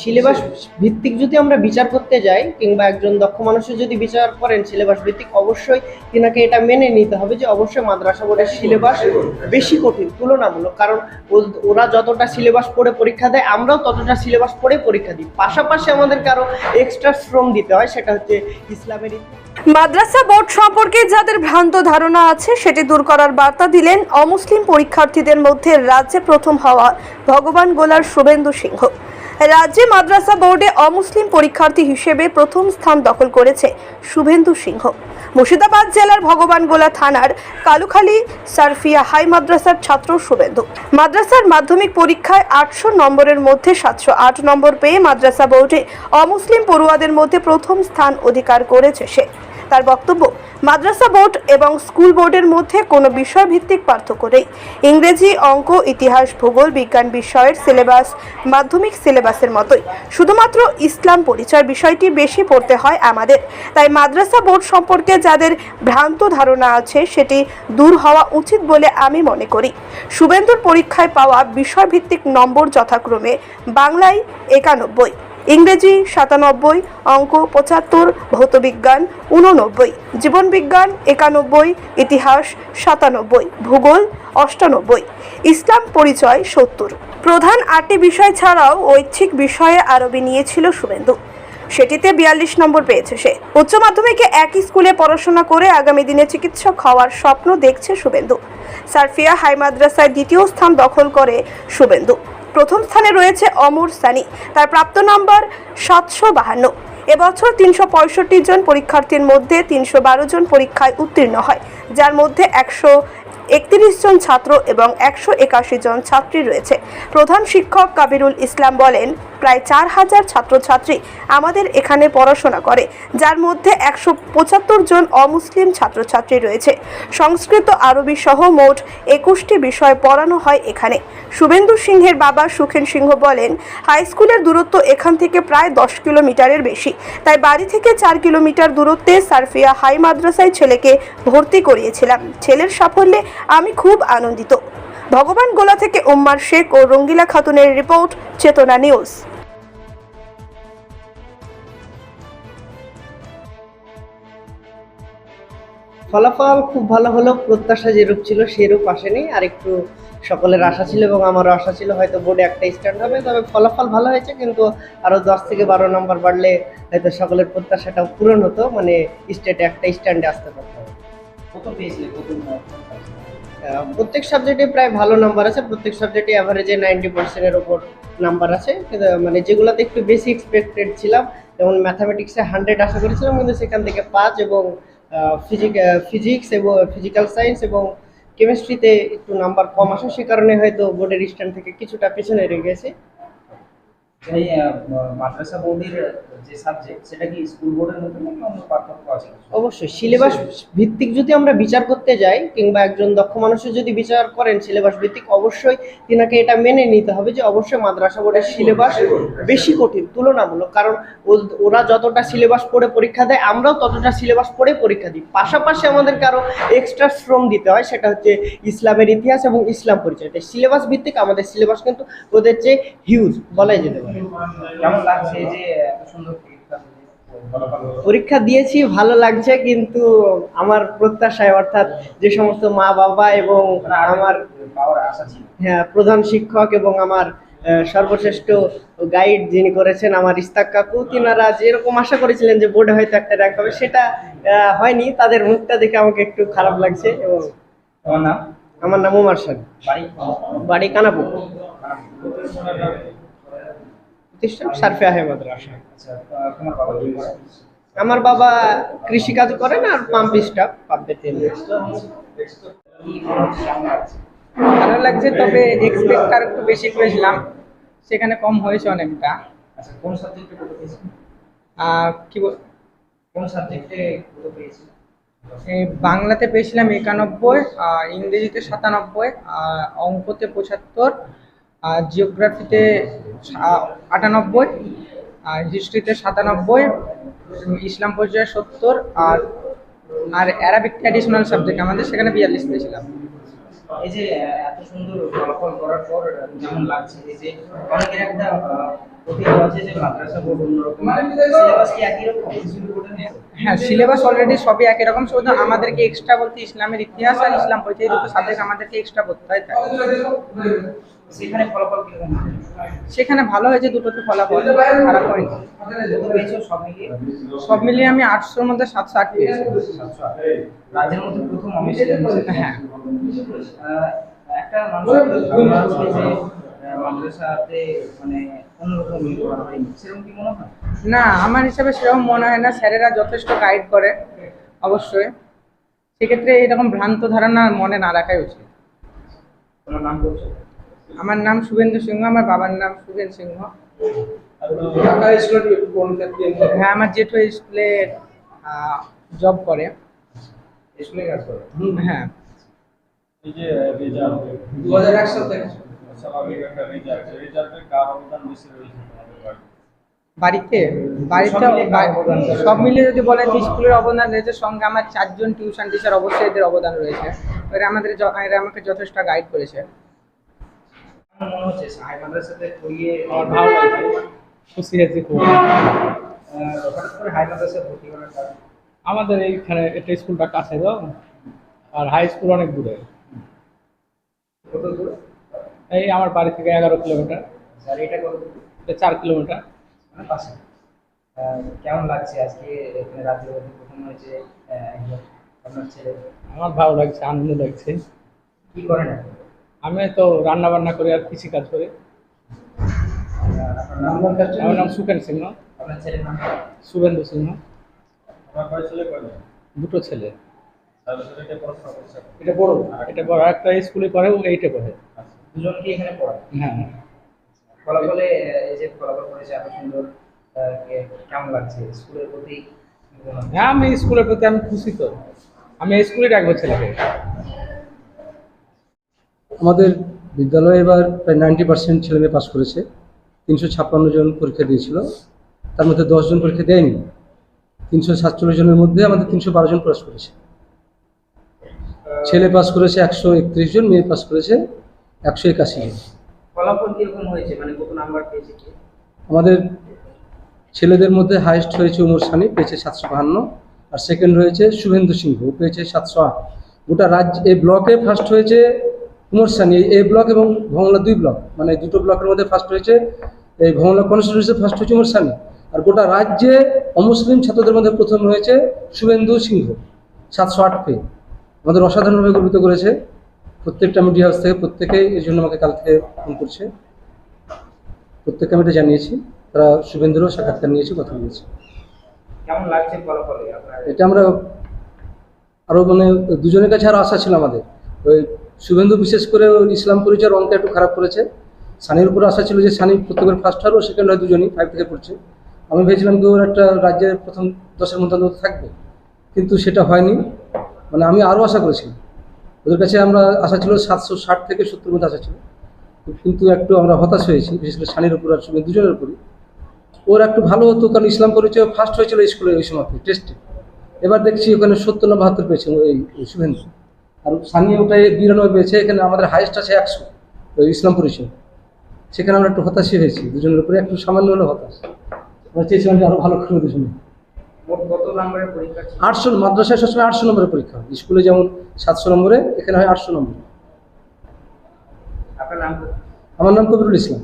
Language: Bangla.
সিলেবাস ভিত্তিক যদি আমরা বিচার করতে যাই, কিংবা একজন দক্ষ মানুষের যদি বিচার করেন সিলেবাস ভিত্তিক, অবশ্যই তিনাকে এটা মেনে নিতে হবে যে অবশ্যই মাদ্রাসা বোর্ডের সিলেবাস বেশি কঠিন, তুলনামূলক। কারণ ওরা যতটা সিলেবাস পড়ে পরীক্ষা দেয়, আমরাও ততটা সিলেবাস পড়ে পরীক্ষা দিই। পাশাপাশি আমাদেরকে আরও এক্সট্রা শ্রম দিতে হয়, সেটা হচ্ছে ইসলামের মাদ্রাসা বোর্ড সম্পর্কে যাদের ভ্রান্ত ধারণা আছে, সেটি দূর করার বার্তা দিলেন অমুসলিম পরীক্ষার্থীদের মধ্যে রাজ্যে প্রথম হওয়া ভগবান গোলার শুভেন্দু সিংহ। রাজ্যে মাদ্রাসা বোর্ডে অমুসলিম পরীক্ষার্থী হিসেবে প্রথম স্থান দখল করেছে শুভেন্দু সিংহ। মুর্শিদাবাদ জেলার ভগবান গোলা থানার কালুখালী সারফিয়া হাই মাদ্রাসার ছাত্র শুভেন্দু। মাদ্রাসার মাধ্যমিক পরীক্ষায় আটশো নম্বরের মধ্যে সাতশো আট নম্বর পেয়ে মাদ্রাসা বোর্ডে অমুসলিম পড়ুয়াদের মধ্যে প্রথম স্থান অধিকার করেছে সে। তার বক্তব্য, মাদ্রাসা বোর্ড এবং স্কুল বোর্ডের মধ্যে কোনো বিষয়ভিত্তিক পার্থক্য নেই। ইংরেজি, অঙ্ক, ইতিহাস, ভূগোল, বিজ্ঞান বিষয়ের সিলেবাস, মাধ্যমিক সিলেবাসের মতোই। শুধুমাত্র ইসলাম পরিচয় বিষয়টি বেশি পড়তে হয় আমাদের। তাই মাদ্রাসা বোর্ড সম্পর্কে যাদের ভ্রান্ত ধারণা আছে, সেটি দূর হওয়া উচিত বলে আমি মনে করি। শুভেন্দুর পরীক্ষায় পাওয়া বিষয়ভিত্তিক নম্বর যথাক্রমে বাংলায় একানব্বই। ইংরেজি সাতানব্বই, অঙ্ক পঁচাত্তর, ভৌতবিজ্ঞান উননব্বই জীবনবিজ্ঞান একানব্বই, ইতিহাস সাতানব্বই, ভূগোল অষ্টানব্বই, ইসলাম পরিচয় সত্তর। প্রধান আটটি বিষয় ছাড়াও ঐচ্ছিক বিষয়ে আরবি নিয়েছিল শুভেন্দু। সেটিতে বিয়াল্লিশ নম্বর পেয়েছে সে। উচ্চ মাধ্যমিকে একই স্কুলে পড়াশোনা করে আগামী দিনে চিকিৎসক হওয়ার স্বপ্ন দেখছে শুভেন্দু। সারফিয়া হাই মাদ্রাসায় দ্বিতীয় স্থান দখল করে শুভেন্দু। প্রথম স্থানে রয়েছে অমর সানি। তার প্রাপ্ত নম্বর সাতশো বাহান্ন। এবছর তিনশো পঁয়ষট্টি জন পরীক্ষার্থীর মধ্যে তিনশো বারো জন পরীক্ষায় উত্তীর্ণ হয়। যার মধ্যে একশো একত্রিশ জন ছাত্র এবং একশো একাশি জন ছাত্রী রয়েছে। প্রধান শিক্ষক কাবিরুল ইসলাম বলেন, প্রায় চার হাজার ছাত্রছাত্রী আমাদের এখানে পড়াশোনা করে, যার মধ্যে একশো পঁচাত্তর জন অমুসলিম ছাত্রছাত্রী রয়েছে। সংস্কৃত আরবি সহ মোট একুশটি বিষয় পড়ানো হয় এখানে। শুভেন্দু সিংহের বাবা সুখেন সিংহ বলেন, হাই স্কুলের দূরত্ব এখান থেকে প্রায় দশ কিলোমিটারের বেশি। তাই বাড়ি থেকে চার কিলোমিটার দূরত্বে সারফিয়া হাই মাদ্রাসায় ছেলেকে ভর্তি করিয়েছিলাম। ছেলের সাফল্যে আমি খুব আনন্দিত। ভগবান গোলা থেকে উম্মার শেখ ও রঙ্গিলা খাতুনের রিপোর্ট, চেতনা নিউজ। ফলাফল খুব ভালো হলো, প্রত্যাশা যেরূপ ছিল সেরূপ আসেনি। আর একটু সকলের আশা ছিল এবং আমারও আশা ছিল, হয়তো বোর্ডে একটা স্ট্যান্ড হবে। তবে ফলাফল ভালো হয়েছে, কিন্তু আরও দশ থেকে বারো নম্বর বাড়লে হয়তো সকলের প্রত্যাশাটাও পূরণ হতো। মানে স্টেটে একটা স্ট্যান্ডে আসতে পারতাম। প্রত্যেক সাবজেক্টে প্রায় ভালো নাম্বার আছে, প্রত্যেক সাবজেক্টে অ্যাভারেজে নাইনটি পার্সেন্টের ওপর নাম্বার আছে। মানে যেগুলোতে একটু বেশি এক্সপেক্টেড ছিলাম, যেমন ম্যাথামেটিক্সে হান্ড্রেড আশা করেছিলাম, কিন্তু সেখান থেকে পাঁচ এবং ফিজিক ফিজিক্স এবং ফিজিক্যাল সায়েন্স এবং কেমিস্ট্রিতে একটু নাম্বার কম আসে, সে কারণে হয়তো বোর্ডের স্ট্যান্ড থেকে কিছুটা পেছনে রয়ে গেছে। এই মাদ্রাসা বোর্ডের যে সাবজেক্ট সেটা কি স্কুল বোর্ডের নাকি অন্য পার্থক্য আছে? অবশ্যই সিলেবাস ভিত্তিক যদি আমরা বিচার করতে যাই, কিংবা একজন দক্ষ মানুষের যদি বিচার করেন সিলেবাস ভিত্তিক, অবশ্যই তিনাকে এটা মেনে নিতে হবে যে অবশ্যই মাদ্রাসা বোর্ডের সিলেবাস বেশি কঠিন, তুলনামূলক। কারণ ওরা যতটা সিলেবাস পড়ে পরীক্ষা দেয়, আমরাও ততটা সিলেবাস পড়ে পরীক্ষা দিই। পাশাপাশি আমাদেরকে আরও এক্সট্রা শ্রম দিতে হয়, সেটা হচ্ছে ইসলামের ইতিহাস এবং ইসলাম পরিচয়। সিলেবাস ভিত্তিক আমাদের সিলেবাস কিন্তু ওদের চেয়ে হিউজ বলাই যেতে পারে। কেমন লাগছে যে সুন্দর পরীক্ষা? দিয়েছি ভালো লাগছে কিন্তু আমার প্রত্যাশায় অর্থাৎ যে সমস্ত মা বাবা এবং মানে আমার হ্যাঁ প্রধান শিক্ষক এবং আমার সর্বশ্রেষ্ঠ গাইড যিনি করেছেন আমার ইস্তাক কাকু তিনারা যেরকম আশা করেছিলেন যে বোর্ডে হয়তো একটা র্যাঙ্ক হবে সেটা হয়নি তাদের মুখটা দেখে আমাকে একটু খারাপ লাগছে এবং তোমার নাম? আমার নাম বাড়ি? বাড়ি কানাপুর। প্রতিষ্ঠান সারফে আমার বাবা কৃষিকাজ করেন আর পাম্প স্টাফ পাম্পের তেল ভালো লাগছে, তবে এক্সপেক্ট আর একটু বেশি করেছিলাম। সেখানে কম হয়েছে অনেকটা। কি বল বাংলাতে পেয়েছিলাম একানব্বই ইংরেজিতে সাতানব্বই অঙ্কতে পঁচাত্তর আর জিওগ্রাফিতে আটানব্বই আর হিস্ট্রিতে সাতানব্বই ইসলাম পর্যায়ে সত্তর আর আর অ্যারাবিক ট্র্যাডিশনাল সাবজেক্ট আমাদের সেখানে বিয়াল্লিশ পেয়েছিলাম এই যে এত সুন্দর ফলাফল করার পর যেমন লাগছে এই যে অনেকের একটা? হ্যাঁ সিলেবাস অলরেডি সবই একই রকম শুধু আমাদেরকে এক্সট্রা বলতে ইসলামের ইতিহাস আর ইসলাম পরিচয় দুটো সাবজেক্ট আমাদেরকে এক্সট্রা পড়তে হয় তাই। সেখানে ফলাফল? সেখানে ভালো হয়েছে দুটোতে ফলাফল খারাপ হয়নি। সব মিলিয়ে? আমি আটশোর মধ্যে সাতশো আট পেয়েছি। রাজ্যের মধ্যে প্রথম আমি হ্যাঁ। একটা মানে না আমার হিসাবে সেরকম মনে হয় না। স্যারেরা যথেষ্ট গাইড করে অবশ্যই। সেক্ষেত্রে এরকম ভ্রান্ত ধারণা মনে না রাখাই উচিত। নাম আমার নাম শুভেন্দু সিংহ আমার বাবার নাম সুবেন সিংহ। হ্যাঁ আমার জেঠু স্কুলে জব করে। স্কুলে কাজ করো? হ্যাঁ। বাড়িতে? বাড়িতে? সব মিলিয়ে যদি বলেন যে স্কুলের অবদান রয়েছে সঙ্গে আমার চারজন টিউশন টিচার অবশ্যই এদের অবদান রয়েছে। এরা আমাদের এরা আমাকে যথেষ্ট গাইড করেছে। আমাদের এইখানে একটা স্কুলটা কাছে তো, আর হাই স্কুল অনেক দূরে। এই আমার বাড়ি থেকে এগারো কিলোমিটার। এটা চার কিলোমিটার। মানে পাশে কেমন লাগছে আজকে এখানে আমার ভালো লাগছে, আনন্দ লাগছে। কি করেন এখন? আমি তো রান্না বান্না করি আর কৃষি কাজ করি। আমার নাম সুকেন সিংহ। আপনার ছেলের নাম শুভেন্দু সিংহ। ছেলে দুটো ছেলে। এটা বড়। এটা বড়। একটা স্কুলে পড়ে ও এইটে পড়ে। দুজন কি এখানে পড়ায় হ্যাঁ। ফলাফলে এই যে ফলাফল করেছে এত সুন্দর কেমন লাগছে? স্কুলের প্রতি হয়? আমি স্কুলের প্রতি আমি খুশি তো। আমি স্কুলে রাখব ছেলেকে। আমাদের বিদ্যালয়ে এবার প্রায় নাইনটি পার্সেন্ট ছেলেমেয়ে পাস করেছে। তিনশো ছাপ্পান্ন জন পরীক্ষা দিয়েছিল। তার মধ্যে দশজন পরীক্ষা দেয়নি। তিনশো সাতচল্লিশ জনের মধ্যে আমাদের তিনশো বারো জন পাস করেছে। ছেলে পাস করেছে একশো একত্রিশ জন মেয়ে পাস করেছে একশো একাশি জন। ফলাফল কীরকম হয়েছে? মানে কত নাম্বার পেয়েছে আমাদের ছেলেদের মধ্যে হাইয়েস্ট হয়েছে উমর সানি পেয়েছে সাতশো বাহান্ন। আর সেকেন্ড হয়েছে শুভেন্দু সিংহ পেয়েছে সাতশো আট। গোটা রাজ্য এই ব্লকে ফার্স্ট হয়েছে উমর সানি এই এ ব্লক এবং ভংলা দুই ব্লক মানে দুটো ব্লকের মধ্যে ফার্স্ট হয়েছে এই ভংলা কনস্টিটিউন্সি ফার্স্ট হয়েছে উমর সানি আর গোটা রাজ্যে অমুসলিম ছাত্রদের মধ্যে প্রথম হয়েছে শুভেন্দু সিংহ সাতশো আট পেয়ে। আমাদের অসাধারণভাবে গর্বিত করেছে। প্রত্যেকটা মিডিয়া হাউস থেকে প্রত্যেকেই এর জন্য আমাকে কাল থেকে ফোন করছে। প্রত্যেককে আমি এটা জানিয়েছি। তারা শুভেন্দুরও সাক্ষাৎকার নিয়েছে কথা বলেছে। কেমন লাগছে এটা আমরা আরও মানে দুজনের কাছে আরও আশা ছিল আমাদের। ওই শুভেন্দু বিশেষ করে ইসলাম পরিচয়ের অঙ্কটা একটু খারাপ করেছে। সানির উপর আশা ছিল যে সানি প্রত্যেকের ফার্স্ট হয় ও সেকেন্ড হয় দুজনই ফাইভ থেকে পড়ছে। আমি ভেবেছিলাম কি ওর একটা রাজ্যের প্রথম দশের মধ্যে অন্তত থাকবে, কিন্তু সেটা হয়নি। মানে আমি আরও আশা করেছিলাম ওদের কাছে আমরা আশা ছিল সাতশো ষাট থেকে সত্তর মধ্যে আশা ছিল। কিন্তু একটু আমরা হতাশ হয়েছি, বিশেষ করে সানির উপর আর শুভেন্দু দুজনের উপরই। ওর একটু ভালো হতো, কারণ ইসলাম পরিচয় ফার্স্ট হয়েছিল স্কুলে ওই সময় টেস্টে এবার দেখছি ওখানে সত্তর না বাহাত্তর পেয়েছে ওই শুভেন্দু। আর সানি ওটাই বিরানব্বই পেয়েছে এখানে আমাদের হাইয়েস্ট আছে একশো ওই ইসলাম পরিচয় সেখানে আমরা একটু হতাশই হয়েছি দুজনের উপরে একটু সামান্য হলে হতাশ। আমরা চেয়েছিলাম যে আরও ভালো করবে দুজনে। আটশো মাদ্রাসায় সবসময় আটশো নম্বরের পরীক্ষা হয় স্কুলে যেমন সাতশো নম্বরে এখানে হয় আটশো নম্বর। আমার নাম কবিরুল ইসলাম।